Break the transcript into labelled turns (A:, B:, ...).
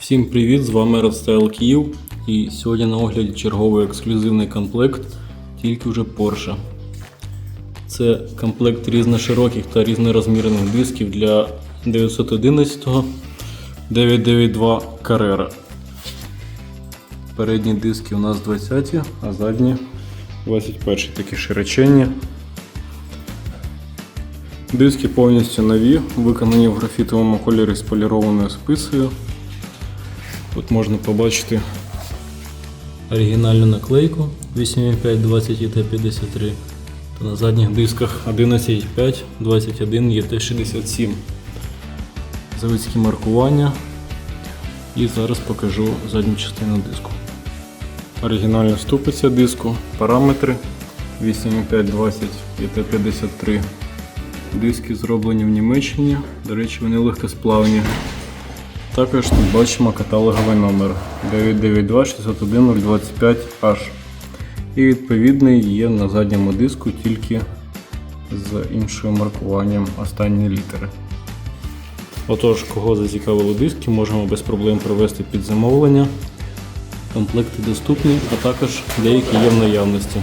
A: Всім привіт! З вами Redstyle Київ. І сьогодні на огляді черговий ексклюзивний комплект, тільки вже Porsche. Це комплект різношироких та різнорозмірних дисків для 911 992 Carrera. Передні диски у нас 20-ті, а задні 21 такі широченні. Диски повністю нові, виконані в графітовому кольорі з полірованою списою. Тут можна побачити оригінальну наклейку 8520 ET53 та на задніх дисках 11.5 21 ET67. Заводські маркування. І зараз покажу задню частину диску. Оригінальна ступиця диску, параметри 8520 ET53. Диски зроблені в Німеччині, до речі, вони легкосплавні. Також тут бачимо каталоговий номер 992 601 025 h І відповідний є на задньому диску тільки з іншим маркуванням останні літери. Отож, кого зацікавили диски, можемо без проблем провести під замовлення. Комплекти доступні, а також деякі є в наявності.